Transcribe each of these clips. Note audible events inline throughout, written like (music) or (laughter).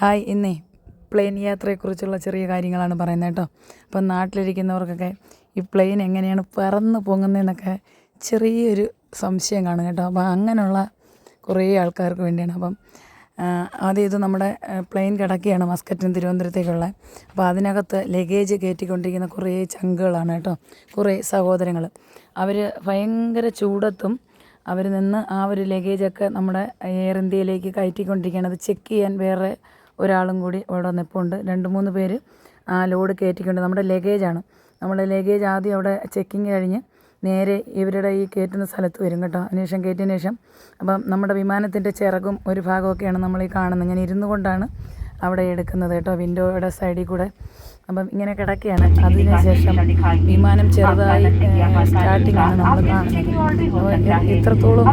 Hi ഇന്നേ plain യാത്രയെക്കുറിച്ചുള്ള ചെറിയ കാര്യങ്ങളാണ് പറയുന്നത് കേട്ടോ. അപ്പം നാട്ടിലിരിക്കുന്നവർക്കൊക്കെ ഈ പ്ലെയിൻ എങ്ങനെയാണ് പറന്ന് പൊങ്ങുന്നതെന്നൊക്കെ ചെറിയൊരു സംശയം കാണും കേട്ടോ. അപ്പം അങ്ങനെയുള്ള കുറേ ആൾക്കാർക്ക് വേണ്ടിയാണ്. അപ്പം ആദ്യം ഇത് നമ്മുടെ പ്ലെയിൻ കിടക്കുകയാണ് മസ്കറ്റിന് തിരുവനന്തപുരത്തേക്കുള്ള. അപ്പോൾ അതിനകത്ത് ലഗേജ് കയറ്റിക്കൊണ്ടിരിക്കുന്ന കുറേ ചങ്കുകളാണ് കേട്ടോ. കുറേ സഹോദരങ്ങൾ. അവർ ഭയങ്കര ചൂടത്തും അവർ നിന്ന് ആ ഒരു ലഗേജൊക്കെ നമ്മുടെ എയർ ഇന്ത്യയിലേക്ക് കയറ്റിക്കൊണ്ടിരിക്കുകയാണ്. അത് ചെക്ക് ചെയ്യാൻ വേറെ ഒരാളും കൂടി അവിടെ നിൽപ്പുണ്ട് രണ്ട് മൂന്ന് പേര് ആ ലോഡ് കയറ്റിക്കൊണ്ട് നമ്മുടെ ലഗേജാണ്. നമ്മുടെ ലഗേജ് ആദ്യം അവിടെ ചെക്കിങ് കഴിഞ്ഞ് നേരെ ഇവരുടെ ഈ കയറ്റുന്ന സ്ഥലത്ത് വരും കേട്ടോ. അതിനുശേഷം കയറ്റിയതിന് ശേഷം. അപ്പം നമ്മുടെ വിമാനത്തിന്റെ ചിറകും ഒരു ഭാഗമൊക്കെയാണ് നമ്മൾ ഈ കാണുന്നത്. ഞാൻ ഇരുന്നു കൊണ്ടാണ് അവിടെ എടുക്കുന്നത് കേട്ടോ വിൻഡോയുടെ സൈഡിൽ കൂടെ. അപ്പം ഇങ്ങനെ കിടക്കുകയാണ് അതിനുശേഷം വിമാനം ചെറുതായി സ്റ്റാർട്ടിംഗ് ആണ് നമ്മൾ കാണുന്നത്. അപ്പോൾ ഇത്രത്തോളം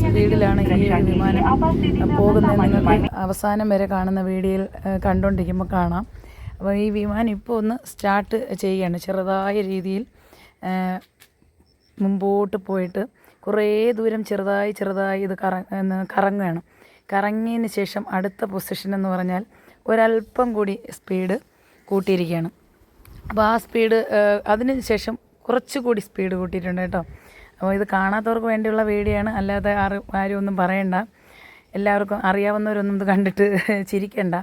സ്പീഡിലാണ് ഈ വിമാനം പോകുന്നത് നിങ്ങൾക്ക് അവസാനം വരെ കാണുന്ന വീഡിയോയിൽ കണ്ടുകൊണ്ടിരിക്കുമ്പോൾ കാണാം. അപ്പോൾ ഈ വിമാനം ഇപ്പോൾ ഒന്ന് സ്റ്റാർട്ട് ചെയ്യുകയാണ്. ചെറുതായ രീതിയിൽ മുമ്പോട്ട് പോയിട്ട് കുറേ ദൂരം ചെറുതായി ചെറുതായി ഇത് കറ കറങ്ങുകയാണ്. കറങ്ങിയതിന് ശേഷം അടുത്ത പൊസിഷൻ എന്ന് പറഞ്ഞാൽ ഒരല്പം കൂടി സ്പീഡ് കൂട്ടിയിരിക്കുകയാണ്. അപ്പോൾ ആ സ്പീഡ് അതിന് ശേഷം കുറച്ചുകൂടി സ്പീഡ് കൂട്ടിയിട്ടുണ്ട് കേട്ടോ. അപ്പോൾ ഇത് കാണാത്തവർക്ക് വേണ്ടിയുള്ള വീഡിയോ ആണ് അല്ലാതെ ആരും ആരും ഒന്നും പറയണ്ട. എല്ലാവർക്കും അറിയാവുന്നവരൊന്നും ഇത് കണ്ടിട്ട് (laughs) ചിരിക്കണ്ട.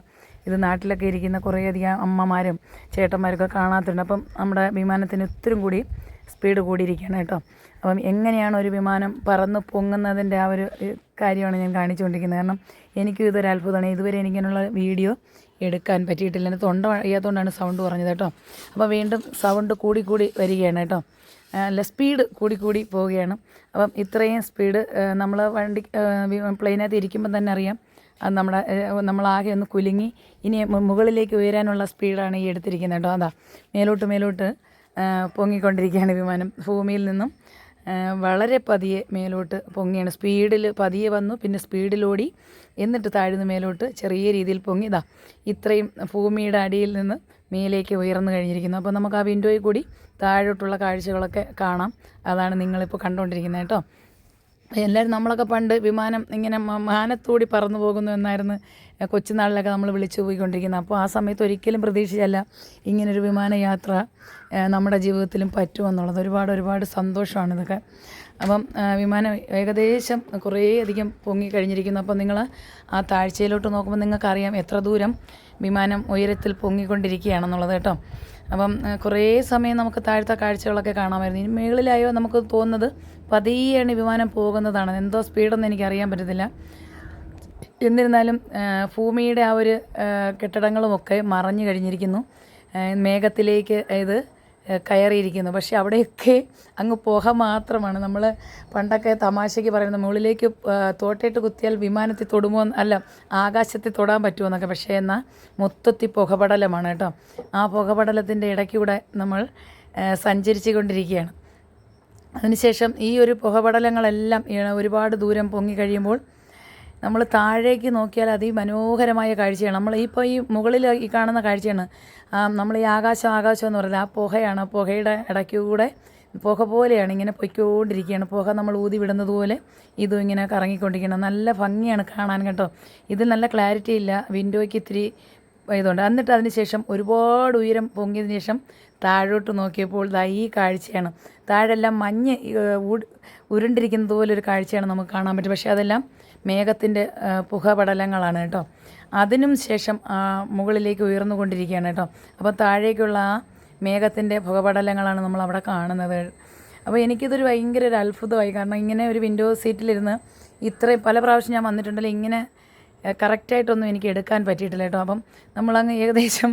ഇത് നാട്ടിലൊക്കെ ഇരിക്കുന്ന കുറേയധികം അമ്മമാരും ചേട്ടന്മാരൊക്കെ കാണാത്തുണ്ട്. അപ്പം നമ്മുടെ വിമാനത്തിന് ഒത്തിരി കൂടി സ്പീഡ് കൂടിയിരിക്കുകയാണ് കേട്ടോ. അപ്പം എങ്ങനെയാണ് ഒരു വിമാനം പറന്ന് പൊങ്ങുന്നതിന്റെ ആ ഒരു കാര്യമാണ് ഞാൻ കാണിച്ചുകൊണ്ടിരിക്കുന്നത്. കാരണം എനിക്കും ഇതൊരു അത്ഭുതമാണ്. ഇതുവരെ എനിക്കതിനുള്ള വീഡിയോ എടുക്കാൻ പറ്റിയിട്ടില്ല. എന്റെ തൊണ്ട വഴിയാത്തതുകൊണ്ടാണ് സൗണ്ട് പറഞ്ഞത് കേട്ടോ. അപ്പോൾ വീണ്ടും സൗണ്ട് കൂടി കൂടി വരികയാണ് കേട്ടോ. അല്ല സ്പീഡ് കൂടി കൂടി പോവുകയാണ്. അപ്പം ഇത്രയും സ്പീഡ് നമ്മൾ വണ്ടി പ്ലെയിനകത്ത് ഇരിക്കുമ്പോൾ തന്നെ അറിയാം. അത് നമ്മുടെ നമ്മളാകെ ഒന്ന് കുലുങ്ങി ഇനി മുകളിലേക്ക് ഉയരാനുള്ള സ്പീഡാണ് ഈ എടുത്തിരിക്കുന്നത് കേട്ടോ. അതാ മേലോട്ട് മേലോട്ട് പൊങ്ങിക്കൊണ്ടിരിക്കുകയാണ് വിമാനം. ഭൂമിയിൽ നിന്നും വളരെ പതിയെ മേലോട്ട് പൊങ്ങിയാണ്. സ്പീഡിൽ പതിയെ വന്നു പിന്നെ സ്പീഡിലോടി എന്നിട്ട് താഴ്ന്ന് മേലോട്ട് ചെറിയ രീതിയിൽ പൊങ്ങി. ഇതാ ഇത്രയും ഭൂമിയുടെ അടിയിൽ നിന്ന് മേലേക്ക് ഉയർന്നു കഴിഞ്ഞിരിക്കുന്നു. അപ്പോൾ നമുക്ക് ആ വിൻഡോയിൽ കൂടി താഴോട്ടുള്ള കാഴ്ചകളൊക്കെ കാണാം. അതാണ് നിങ്ങളിപ്പോൾ കണ്ടുകൊണ്ടിരിക്കുന്നത് കേട്ടോ. എല്ലാവരും നമ്മളൊക്കെ പണ്ട് വിമാനം ഇങ്ങനെ മാനത്തൂടി പറന്നു പോകുന്നു എന്നായിരുന്നു കൊച്ചുനാളിലൊക്കെ നമ്മൾ വിളിച്ചു പോയിക്കൊണ്ടിരിക്കുന്നത്. അപ്പോൾ ആ സമയത്ത് ഒരിക്കലും പ്രതീക്ഷിച്ചല്ല ഇങ്ങനൊരു വിമാനയാത്ര നമ്മുടെ ജീവിതത്തിലും പറ്റുമെന്നുള്ളത്. ഒരുപാട് ഒരുപാട് സന്തോഷമാണ് ഇതൊക്കെ. അപ്പം വിമാനം ഏകദേശം കുറേ അധികം പൊങ്ങി കഴിഞ്ഞിരിക്കുന്നു. അപ്പോൾ നിങ്ങൾ ആ താഴ്ചയിലോട്ട് നോക്കുമ്പോൾ നിങ്ങൾക്കറിയാം എത്ര ദൂരം വിമാനം ഉയരത്തിൽ പൊങ്ങിക്കൊണ്ടിരിക്കുകയാണെന്നുള്ളത് കേട്ടോ. അപ്പം കുറേ സമയം നമുക്ക് താഴത്തെ കാഴ്ചകളൊക്കെ കാണാമായിരുന്നു. ഇനി മുകളിലായോ നമുക്ക് തോന്നുന്നത് പതിയാണ് വിമാനം പോകുന്നതാണ്. എന്തോ സ്പീഡൊന്നും എനിക്ക് അറിയാൻ പറ്റത്തില്ല. എന്നിരുന്നാലും ഭൂമിയുടെ ആ ഒരു കെട്ടിടങ്ങളുമൊക്കെ മറഞ്ഞു കഴിഞ്ഞിരിക്കുന്നു. മേഘത്തിലേക്ക് ഇത് കയറിയിരിക്കുന്നു. പക്ഷേ അവിടെയൊക്കെ അങ്ങ് പുക മാത്രമാണ്. നമ്മൾ പണ്ടൊക്കെ തമാശയ്ക്ക് പറയുന്നത് മുകളിലേക്ക് തോട്ടയിട്ട് കുത്തിയാൽ വിമാനത്തിൽ തൊടുമോ അല്ല ആകാശത്തിൽ തൊടാൻ പറ്റുമോ എന്നൊക്കെ. പക്ഷേ എന്നാൽ മൊത്തത്തിൽ പുകപടലമാണ് കേട്ടോ. ആ പുകപടലത്തിന്റെ ഇടയ്ക്കൂടെ നമ്മൾ സഞ്ചരിച്ചു കൊണ്ടിരിക്കുകയാണ് അതിനുശേഷം ഈ ഒരു പുകപടലങ്ങളെല്ലാം ഒരുപാട് ദൂരം പൊങ്ങി കഴിയുമ്പോൾ നമ്മൾ താഴേക്ക് നോക്കിയാൽ അതിമനോഹരമായ കാഴ്ചയാണ്. നമ്മൾ ഇപ്പോൾ ഈ മുകളിൽ ഈ കാണുന്ന കാഴ്ചയാണ്. നമ്മൾ ഈ ആകാശം ആകാശം എന്ന് പറയുന്നത് ആ പുകയാണ്. ആ പുകയുടെ ഇടയ്ക്കൂടെ പുക പോലെയാണ് ഇങ്ങനെ പൊയ്ക്കൊണ്ടിരിക്കുകയാണ്. പുക നമ്മൾ ഊതി വിടുന്നത് പോലെ ഇതും ഇങ്ങനെ കറങ്ങിക്കൊണ്ടിരിക്കണം നല്ല ഭംഗിയാണ് കാണാൻ കേട്ടോ. ഇതിൽ നല്ല ക്ലാരിറ്റി ഇല്ല. വിൻഡോയ്ക്ക് ഇത്തിരി ഇതുണ്ട്. എന്നിട്ട് അതിന് ശേഷം ഒരുപാട് ഉയരം പൊങ്ങിയതിന് ശേഷം താഴോട്ട് നോക്കിയപ്പോൾ ദാ ഈ കാഴ്ചയാണ്. താഴെല്ലാം മഞ്ഞ് ഉരുണ്ടിരിക്കുന്നത് പോലെ ഒരു കാഴ്ചയാണ് നമുക്ക് കാണാൻ പറ്റും. പക്ഷേ അതെല്ലാം മേഘത്തിന്റെ പുകപടലങ്ങളാണ് കേട്ടോ. അതിനും ശേഷം മുകളിലേക്ക് ഉയർന്നുകൊണ്ടിരിക്കുകയാണ് കേട്ടോ. അപ്പോൾ താഴേക്കുള്ള ആ മേഘത്തിന്റെ പുകപടലങ്ങളാണ് നമ്മൾ അവിടെ കാണുന്നത്. അപ്പോൾ എനിക്കിതൊരു ഭയങ്കര ഒരു അത്ഭുതമായി. കാരണം ഇങ്ങനെ ഒരു വിൻഡോ സീറ്റിലിരുന്ന് ഇത്രയും പല പ്രാവശ്യം ഞാൻ വന്നിട്ടുണ്ടല്ലോ ഇങ്ങനെ കറക്റ്റായിട്ടൊന്നും എനിക്ക് എടുക്കാൻ പറ്റിയിട്ടില്ല കേട്ടോ. അപ്പം നമ്മളങ്ങ് ഏകദേശം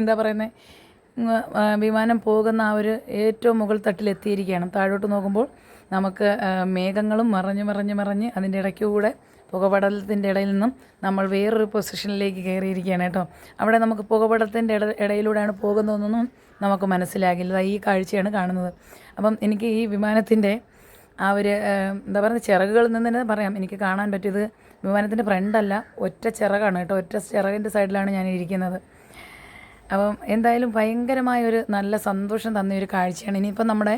എന്താ പറയുന്നത് വിമാനം പോകുന്ന ആ ഒരു ഏറ്റവും മുകൾ തട്ടിലെത്തിയിരിക്കുകയാണ്. താഴോട്ട് നോക്കുമ്പോൾ നമുക്ക് മേഘങ്ങളും മറഞ്ഞ് മറഞ്ഞ് മറഞ്ഞ് അതിന്റെ ഇടയ്ക്ക് കൂടെ പുകപടലത്തിന്റെ ഇടയിൽ നിന്നും നമ്മൾ വേറൊരു പൊസിഷനിലേക്ക് കയറിയിരിക്കുകയാണ് കേട്ടോ. അവിടെ നമുക്ക് പുകപടലത്തിന്റെ ഇട ഇടയിലൂടെയാണ് പോകുന്നതെന്നൊന്നും നമുക്ക് മനസ്സിലാകില്ല. ഈ കാഴ്ചയാണ് കാണുന്നത്. അപ്പം എനിക്ക് ഈ വിമാനത്തിന്റെ ആ ഒരു എന്താ പറയുക ചിറകുകളിൽ നിന്ന് തന്നെ പറയാം. എനിക്ക് കാണാൻ പറ്റിയത് വിമാനത്തിന്റെ ഫ്രണ്ടല്ല ഒറ്റ ചിറകാണ് കേട്ടോ. ഒറ്റ ചിറകിന്റെ സൈഡിലാണ് ഞാൻ ഇരിക്കുന്നത്. അപ്പം എന്തായാലും ഭയങ്കരമായ ഒരു നല്ല സന്തോഷം തന്ന ഒരു കാഴ്ചയാണ്. ഇനിയിപ്പം നമ്മുടെ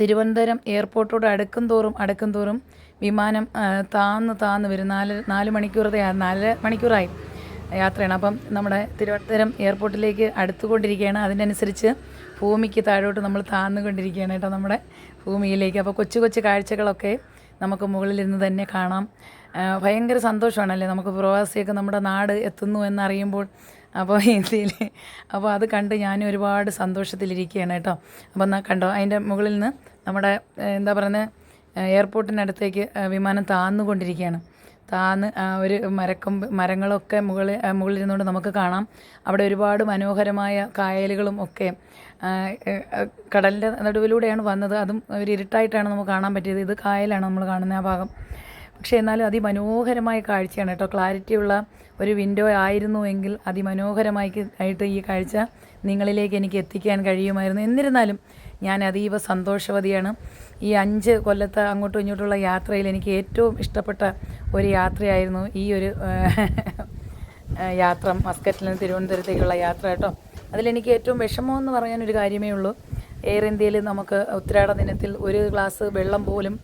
തിരുവനന്തപുരം എയർപോർട്ടോട് അടുക്കും തോറും അടുക്കും തോറും വിമാനം താന്ന് താന്ന് വരും. നാല് നാല് മണിക്കൂറത്തെ നാല് മണിക്കൂറായി യാത്രയാണ്. അപ്പം നമ്മുടെ തിരുവനന്തപുരം എയർപോർട്ടിലേക്ക് അടുത്തുകൊണ്ടിരിക്കുകയാണ്. അതിനനുസരിച്ച് ഭൂമിക്ക് താഴോട്ട് നമ്മൾ താന്നുകൊണ്ടിരിക്കുകയാണ് കേട്ടോ നമ്മുടെ ഭൂമിയിലേക്ക്. അപ്പോൾ കൊച്ചു കൊച്ചു കാഴ്ചകളൊക്കെ നമുക്ക് മുകളിലിരുന്ന് തന്നെ കാണാം. ഭയങ്കര സന്തോഷമാണല്ലേ? നമുക്ക് പ്രവാസിയൊക്കെ നമ്മുടെ നാട് എത്തുന്നു എന്നറിയുമ്പോൾ അപ്പോൾ ഇന്ത്യയിൽ അപ്പോൾ അത് കണ്ട് ഞാൻ ഒരുപാട് സന്തോഷത്തിലിരിക്കുകയാണ് കേട്ടോ. അപ്പോൾ എന്നാൽ കണ്ടോ അതിന്റെ മുകളിൽ നിന്ന് നമ്മുടെ എന്താ പറയുന്നത് എയർപോർട്ടിനടുത്തേക്ക് വിമാനം താന്നുകൊണ്ടിരിക്കുകയാണ് താന്ന് ഒരു മരക്കൊമ്പ് മരങ്ങളൊക്കെ മുകളിൽ മുകളിലിരുന്നുകൊണ്ട് നമുക്ക് കാണാം. അവിടെ ഒരുപാട് മനോഹരമായ കായലുകളും ഒക്കെ കടലിന്റെ നടുവിലൂടെയാണ് വന്നത്. അതും ഒരു ഇരുട്ടായിട്ടാണ് നമുക്ക് കാണാൻ പറ്റിയത്. ഇത് കായലാണ് നമ്മൾ കാണുന്ന ആ ഭാഗം. പക്ഷേ എന്നാലും അതിമനോഹരമായ കാഴ്ചയാണ് കേട്ടോ. ക്ലാരിറ്റിയുള്ള ഒരു വിൻഡോ ആയിരുന്നു എങ്കിൽ അതിമനോഹരമായി ആയിട്ട് ഈ കാഴ്ച നിങ്ങളിലേക്ക് എനിക്ക് എത്തിക്കാൻ കഴിയുമായിരുന്നു. എന്നിരുന്നാലും ഞാൻ അതീവ സന്തോഷവതിയാണ്. ഈ അഞ്ച് കൊല്ലത്തെ അങ്ങോട്ടും ഇങ്ങോട്ടുള്ള യാത്രയിൽ എനിക്ക് ഏറ്റവും ഇഷ്ടപ്പെട്ട ഒരു യാത്രയായിരുന്നു ഈ ഒരു യാത്ര. മസ്കറ്റിൽ നിന്ന് തിരുവനന്തപുരത്തേക്കുള്ള യാത്ര കേട്ടോ. അതിലെനിക്ക് ഏറ്റവും വിഷമമെന്ന് പറയാനൊരു കാര്യമേ ഉള്ളൂ. എയർ ഇന്ത്യയിൽ നമുക്ക് ഉത്തരാട ദിനത്തിൽ ഒരു ഗ്ലാസ് വെള്ളം പോലും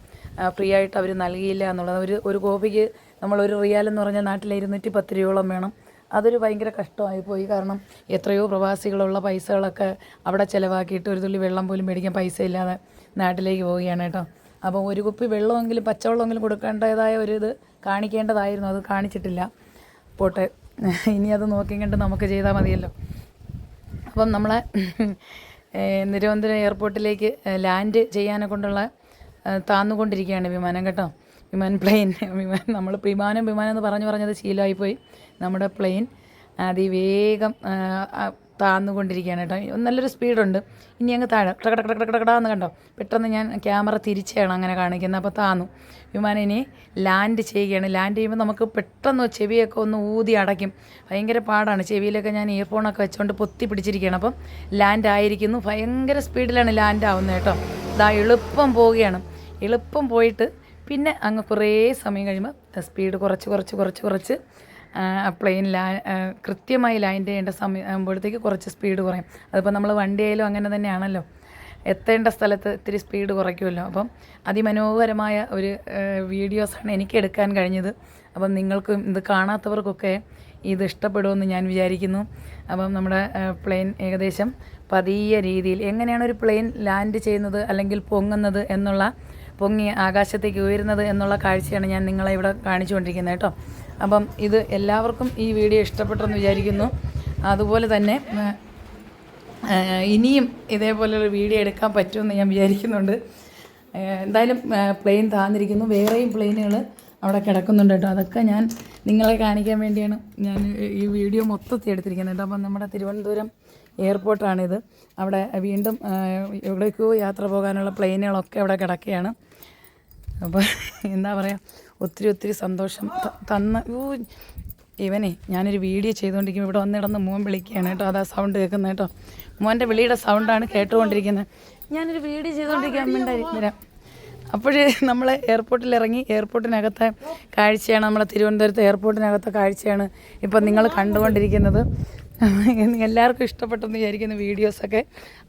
ഫ്രീ ആയിട്ട് അവർ നൽകിയില്ല എന്നുള്ളത്. ഒരു ഒരു കോപ്പിക്ക് നമ്മൾ ഒരു റിയാൽ എന്ന് പറഞ്ഞാൽ നാട്ടിൽ ഇരുന്നൂറ്റി പത്ത് രൂപയോളം വേണം. അതൊരു ഭയങ്കര കഷ്ടമായി പോയി. കാരണം എത്രയോ പ്രവാസികളുള്ള പൈസകളൊക്കെ അവിടെ ചിലവാക്കിയിട്ട് ഒരു തുള്ളി വെള്ളം പോലും മേടിക്കാൻ പൈസ ഇല്ലാതെ നാട്ടിലേക്ക് പോവുകയാണ് കേട്ടോ. അപ്പോൾ ഒരു കുപ്പി വെള്ളമെങ്കിലും പച്ചവെള്ളമെങ്കിലും കൊടുക്കേണ്ടതായ ഒരു ഇത് കാണിക്കേണ്ടതായിരുന്നു. അത് കാണിച്ചിട്ടില്ല. പോട്ടെ. ഇനി അത് നോക്കി കണ്ട് നമുക്ക് ചെയ്താൽ മതിയല്ലോ. അപ്പം നമ്മളെ നിരവന്തരം എയർപോർട്ടിലേക്ക് ലാൻഡ് ചെയ്യാനെ കൊണ്ടുള്ള താന്നുകൊണ്ടിരിക്കുകയാണ് വിമാനം കേട്ടോ. വിമാനം പ്ലെയിൻ വിമാനം നമ്മൾ വിമാനം വിമാനം എന്ന് പറഞ്ഞു പറഞ്ഞത് ശീലമായിപ്പോയി നമ്മുടെ പ്ലെയിൻ അതിവേഗം താന്നുകൊണ്ടിരിക്കുകയാണ് കേട്ടോ. നല്ലൊരു സ്പീഡുണ്ട് ഇനി അങ്ങ് താഴെ ടക ടകടാന്ന് കണ്ടോ? പെട്ടെന്ന് ഞാൻ ക്യാമറ തിരിച്ചാണ് അങ്ങനെ കാണിക്കുന്നത്. അപ്പോൾ താന്നു. വിമാനം ഇനി ലാൻഡ് ചെയ്യുകയാണ്. ലാൻഡ് ചെയ്യുമ്പോൾ നമുക്ക് പെട്ടെന്ന് ചെവിയൊക്കെ ഒന്ന് ഊതി അടയ്ക്കും. ഭയങ്കര പാടാണ്. ചെവിയിലൊക്കെ ഞാൻ ഇയർഫോണൊക്കെ വെച്ചുകൊണ്ട് പൊത്തി പിടിച്ചിരിക്കുകയാണ്. അപ്പം ലാൻഡ് ആയിരിക്കുന്നു. ഭയങ്കര സ്പീഡിലാണ് ലാൻഡ് ആവുന്നത് കേട്ടോ. ഇതാ എളുപ്പം പോവുകയാണ്. എളുപ്പം പോയിട്ട് പിന്നെ അങ്ങ് കുറേ സമയം കഴിയുമ്പോൾ സ്പീഡ് കുറച്ച് കുറച്ച് കുറച്ച് കുറച്ച് പ്ലെയിൻ ലാ കൃത്യമായി ലാൻഡ് ചെയ്യേണ്ട സമയം ആകുമ്പോഴത്തേക്ക് കുറച്ച് സ്പീഡ് കുറയും. അതിപ്പോൾ നമ്മൾ വണ്ടിയായാലും അങ്ങനെ തന്നെയാണല്ലോ. എത്തേണ്ട സ്ഥലത്ത് ഇത്തിരി സ്പീഡ് കുറയ്ക്കുമല്ലോ. അപ്പം അതിമനോഹരമായ ഒരു വീഡിയോസാണ് എനിക്ക് എടുക്കാൻ കഴിഞ്ഞത്. അപ്പം നിങ്ങൾക്കും ഇത് കാണാത്തവർക്കൊക്കെ ഇത് ഇഷ്ടപ്പെടുമെന്ന് ഞാൻ വിചാരിക്കുന്നു. അപ്പം നമ്മുടെ പ്ലെയിൻ ഏകദേശം പതിയ രീതിയിൽ എങ്ങനെയാണ് ഒരു പ്ലെയിൻ ലാൻഡ് ചെയ്യുന്നത് അല്ലെങ്കിൽ പൊങ്ങുന്നത് എന്നുള്ള പൊങ്ങി ആകാശത്തേക്ക് ഉയരുന്നത് എന്നുള്ള കാഴ്ചയാണ് ഞാൻ നിങ്ങളെ ഇവിടെ കാണിച്ചുകൊണ്ടിരിക്കുന്നത് കേട്ടോ. അപ്പം ഇത് എല്ലാവർക്കും ഈ വീഡിയോ ഇഷ്ടപ്പെട്ടെന്ന് വിചാരിക്കുന്നു. അതുപോലെ തന്നെ ഇനിയും ഇതേപോലൊരു വീഡിയോ എടുക്കാൻ പറ്റുമെന്ന് ഞാൻ വിചാരിക്കുന്നുണ്ട്. എന്തായാലും പ്ലെയിൻ താന്നിരിക്കുന്നു. വേറെയും പ്ലെയിനുകൾ അവിടെ കിടക്കുന്നുണ്ട് കേട്ടോ. അതൊക്കെ ഞാൻ നിങ്ങളെ കാണിക്കാൻ വേണ്ടിയാണ് ഞാൻ ഈ വീഡിയോ മൊത്തത്തിൽ എടുത്തിരിക്കുന്നത് കേട്ടോ. അപ്പം നമ്മുടെ തിരുവനന്തപുരം എയർപോർട്ടാണിത് അവിടെ വീണ്ടും എവിടേക്കോ യാത്ര പോകാനുള്ള പ്ലെയിനുകളൊക്കെ അവിടെ കിടക്കുകയാണ്. അപ്പോൾ എന്താ പറയുക ഒത്തിരി ഒത്തിരി സന്തോഷം തന്ന ഊ, ഇവനെ ഞാനൊരു വീഡിയോ ചെയ്തുകൊണ്ടിരിക്കുമ്പോൾ ഇവിടെ വന്നിടന്ന് മോൻ വിളിക്കുകയാണ് കേട്ടോ. അതാ സൗണ്ട് കേൾക്കുന്നത് കേട്ടോ. മോന്റെ വിളിയുടെ സൗണ്ടാണ് കേട്ടുകൊണ്ടിരിക്കുന്നത് ഞാനൊരു വീഡിയോ ചെയ്തുകൊണ്ടിരിക്കാൻ വേണ്ടി അപ്പോഴേ നമ്മൾ എയർപോർട്ടിൽ ഇറങ്ങി എയർപോർട്ടിനകത്തെ കാഴ്ചയാണ് നമ്മളെ തിരുവനന്തപുരത്ത് എയർപോർട്ടിനകത്തെ കാഴ്ചയാണ് ഇപ്പം നിങ്ങൾ കണ്ടുകൊണ്ടിരിക്കുന്നത്. എല്ലാവർക്കും ഇഷ്ടപ്പെട്ടെന്ന് വിചാരിക്കുന്ന വീഡിയോസൊക്കെ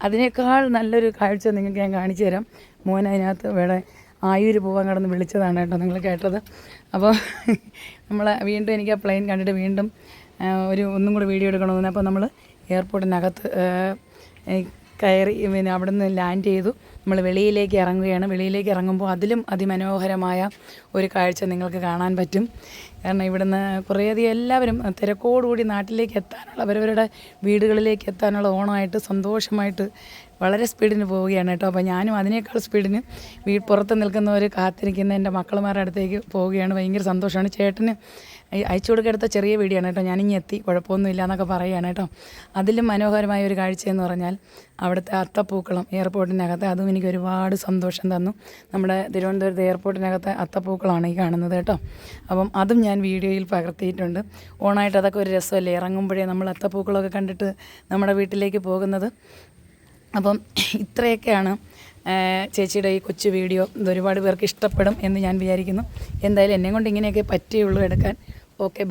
അതിനേക്കാൾ നല്ലൊരു കാഴ്ച നിങ്ങൾക്ക് ഞാൻ കാണിച്ചു തരാം. മോൻ അതിനകത്ത് ഇവിടെ ആയൂര് പോകാൻ കിടന്ന് വിളിച്ചതാണ് കേട്ടോ നിങ്ങൾ കേട്ടത്. അപ്പോൾ നമ്മൾ വീണ്ടും എനിക്ക് ആ പ്ലെയിൻ കണ്ടിട്ട് വീണ്ടും ഒരു ഒന്നും കൂടി വീഡിയോ എടുക്കണമെന്ന് അപ്പോൾ നമ്മൾ എയർപോർട്ടിനകത്ത് കയറി പിന്നെ അവിടെ നിന്ന് ലാൻഡ് ചെയ്തു. നമ്മൾ വെളിയിലേക്ക് ഇറങ്ങുകയാണ്. വെളിയിലേക്ക് ഇറങ്ങുമ്പോൾ അതിലും അതിമനോഹരമായ ഒരു കാഴ്ച നിങ്ങൾക്ക് കാണാൻ പറ്റും. കാരണം ഇവിടുന്ന് കുറേയധികം എല്ലാവരും തിരക്കോടുകൂടി നാട്ടിലേക്ക് എത്താനുള്ള അവരവരുടെ വീടുകളിലേക്ക് എത്താനുള്ള ഓണമായിട്ട് സന്തോഷമായിട്ട് വളരെ സ്പീഡിന് പോവുകയാണ് കേട്ടോ. അപ്പോൾ ഞാനും അതിനേക്കാൾ സ്പീഡിന് വീ പുറത്ത് നിൽക്കുന്നവർ കാത്തിരിക്കുന്ന എന്റെ മക്കളുമാരുടെ അടുത്തേക്ക് പോവുകയാണ്. ഭയങ്കര സന്തോഷമാണ്. ചേട്ടന് അയച്ചു കൊടുക്കെടുത്ത ചെറിയ വീടിയാണ് കേട്ടോ. ഞാനിങ്ങി എത്തി. കുഴപ്പമൊന്നുമില്ല എന്നൊക്കെ പറയുകയാണ് കേട്ടോ. അതിലും മനോഹരമായ ഒരു കാഴ്ചയെന്ന് പറഞ്ഞാൽ അവിടുത്തെ അത്തപ്പൂക്കളം എയർപോർട്ടിനകത്ത് അതും എനിക്ക് ഒരുപാട് സന്തോഷം തന്നു. നമ്മുടെ തിരുവനന്തപുരത്ത് എയർപോർട്ടിനകത്തെ അത്തപ്പൂക്കളമാണ് ഈ കാണുന്നത് കേട്ടോ. അപ്പം അതും ഞാൻ വീഡിയോയിൽ പകർത്തിയിട്ടുണ്ട്. ഓണായിട്ട് അതൊക്കെ ഒരു രസമല്ലേ? ഇറങ്ങുമ്പോഴേ നമ്മൾ അത്തപ്പൂക്കളമൊക്കെ കണ്ടിട്ട് നമ്മുടെ വീട്ടിലേക്ക് പോകുന്നത്. അപ്പം ഇത്രയൊക്കെയാണ് ചേച്ചിയുടെ ഈ കൊച്ചു വീഡിയോ. ഇത് ഒരുപാട് പേർക്ക് ഇഷ്ടപ്പെടും എന്ന് ഞാൻ വിചാരിക്കുന്നു. എന്തായാലും എന്നെ കൊണ്ട് ഇങ്ങനെയൊക്കെ പറ്റിയുള്ളൂ എടുക്കാൻ. ഓക്കെ